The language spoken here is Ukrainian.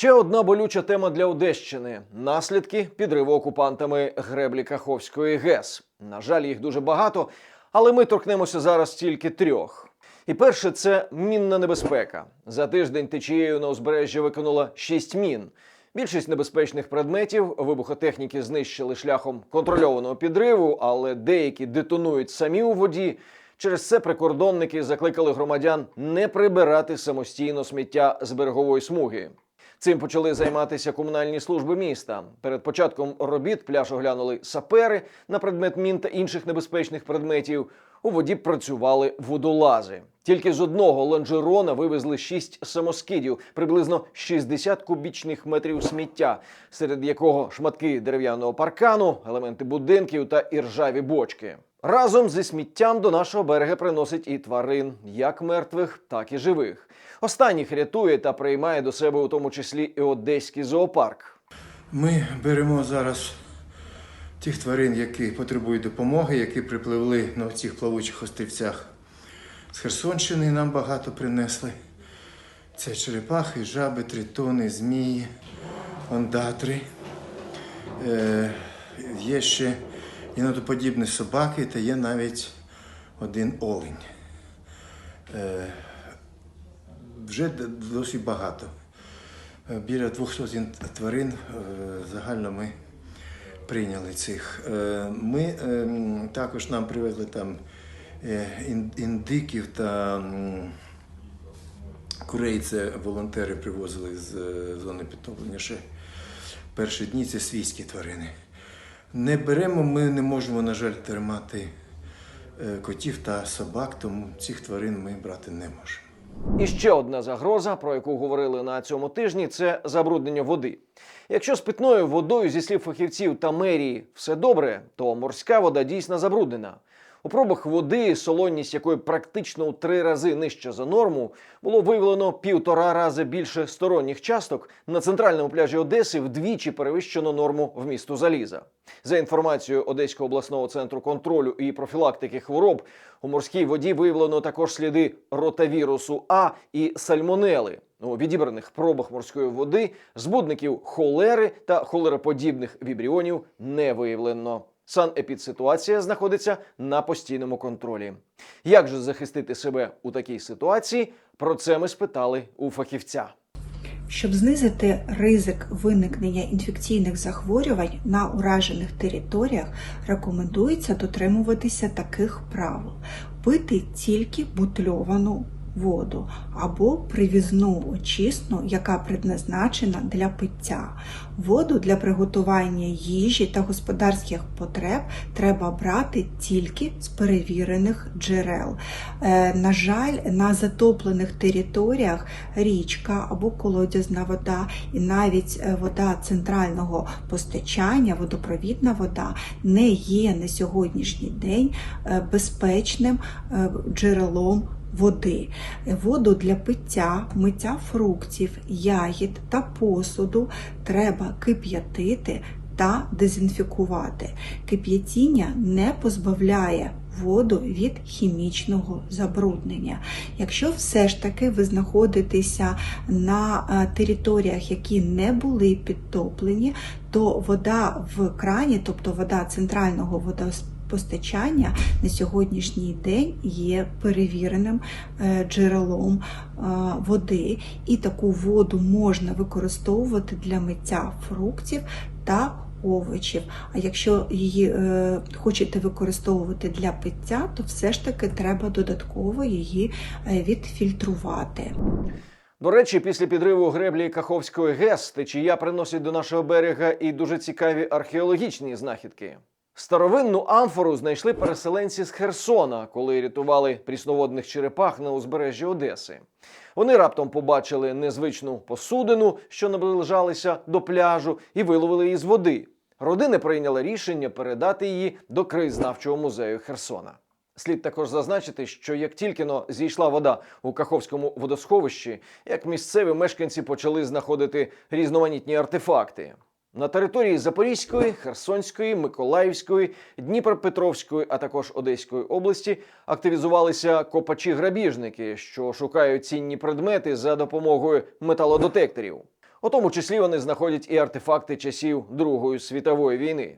Ще одна болюча тема для Одещини наслідки підриву окупантами греблі Каховської ГЕС. На жаль, їх дуже багато, але ми торкнемося зараз тільки трьох. І перше це мінна небезпека. За тиждень течією на узбережжі викинула шість мін. Більшість небезпечних предметів вибухотехніки знищили шляхом контрольованого підриву, але деякі детонують самі у воді. Через це прикордонники закликали громадян не прибирати самостійно сміття з берегової смуги. Цим почали займатися комунальні служби міста. Перед початком робіт пляж оглянули сапери на предмет мін та інших небезпечних предметів. У воді працювали водолази. Тільки з одного лонжерона вивезли шість самоскидів, приблизно 60 кубічних метрів сміття, серед якого шматки дерев'яного паркану, елементи будинків та іржаві бочки. Разом зі сміттям до нашого берега приносить і тварин, як мертвих, так і живих. Останніх рятує та приймає до себе у тому числі і одеський зоопарк. Ми беремо зараз тих тварин, які потребують допомоги, які припливли на цих плавучих острівцях з Херсонщини. Нам багато принесли. Це черепахи, жаби, тритони, змії, ондатри. Е, є ще інотоподібні собаки та є навіть один олень. Е, вже досить багато. Е, Біля 200 тварин е, загально ми прийняли цих. Е, Ми також нам привезли там індиків та курей. Це волонтери привозили з зони підтоплення ще перші дні це свійські тварини. Не беремо, ми не можемо, на жаль, тримати е, котів та собак, тому цих тварин ми брати не можемо. І ще одна загроза, про яку говорили на цьому тижні, це забруднення води. Якщо з питною водою, зі слів фахівців та мерії, все добре, то морська вода дійсно забруднена. У пробах води, солонність якої практично у три рази нижча за норму, було виявлено півтора рази більше сторонніх часток. На центральному пляжі Одеси вдвічі перевищено норму вмісту заліза. За інформацією Одеського обласного центру контролю і профілактики хвороб, у морській воді виявлено також сліди ротавірусу А і сальмонели. У відібраних пробах морської води збудників холери та холероподібних вібріонів не виявлено. Санепідситуація знаходиться на постійному контролі. Як же захистити себе у такій ситуації? Про це ми спитали у фахівця. Щоб знизити ризик виникнення інфекційних захворювань на уражених територіях, рекомендується дотримуватися таких правил: пити тільки бутильовану воду або привізну очисну, яка предназначена для пиття. Воду для приготування їжі та господарських потреб треба брати тільки з перевірених джерел. Е, На жаль, на затоплених територіях річка або колодязна вода, і навіть е, вода центрального постачання, водопровідна вода, не є на сьогоднішній день е, безпечним джерелом. Води, воду для пиття, миття фруктів, ягід та посуду треба кип'ятити та дезінфікувати. Кип'ятіння не позбавляє воду від хімічного забруднення. Якщо все ж таки ви знаходитеся на е, територіях, які не були підтоплені, то вода в крані, тобто вода центрального водопостачання на сьогоднішній день є перевіреним е, джерелом е, води, і таку воду можна використовувати для миття фруктів та овочів. А якщо її е, хочете використовувати для пиття, то все ж таки треба додатково її е, відфільтрувати. До речі, після підриву греблі Каховської ГЕС течія приносить до нашого берега і дуже цікаві археологічні знахідки. Старовинну амфору знайшли переселенці з Херсона, коли рятували прісноводних черепах на узбережжі Одеси. Вони раптом побачили незвичну посудину, що наближалися до пляжу, і виловили її з води. Родини прийняли рішення передати її до краєзнавчого музею Херсона. Слід також зазначити, що як тільки но зійшла вода у Каховському водосховищі, як місцеві мешканці почали знаходити різноманітні артефакти. На території Запорізької, Херсонської, Миколаївської, Дніпропетровської, а також Одеської області активізувалися копачі-грабіжники, що шукають цінні предмети за допомогою металодетекторів. У тому числі вони знаходять і артефакти часів Другої світової війни.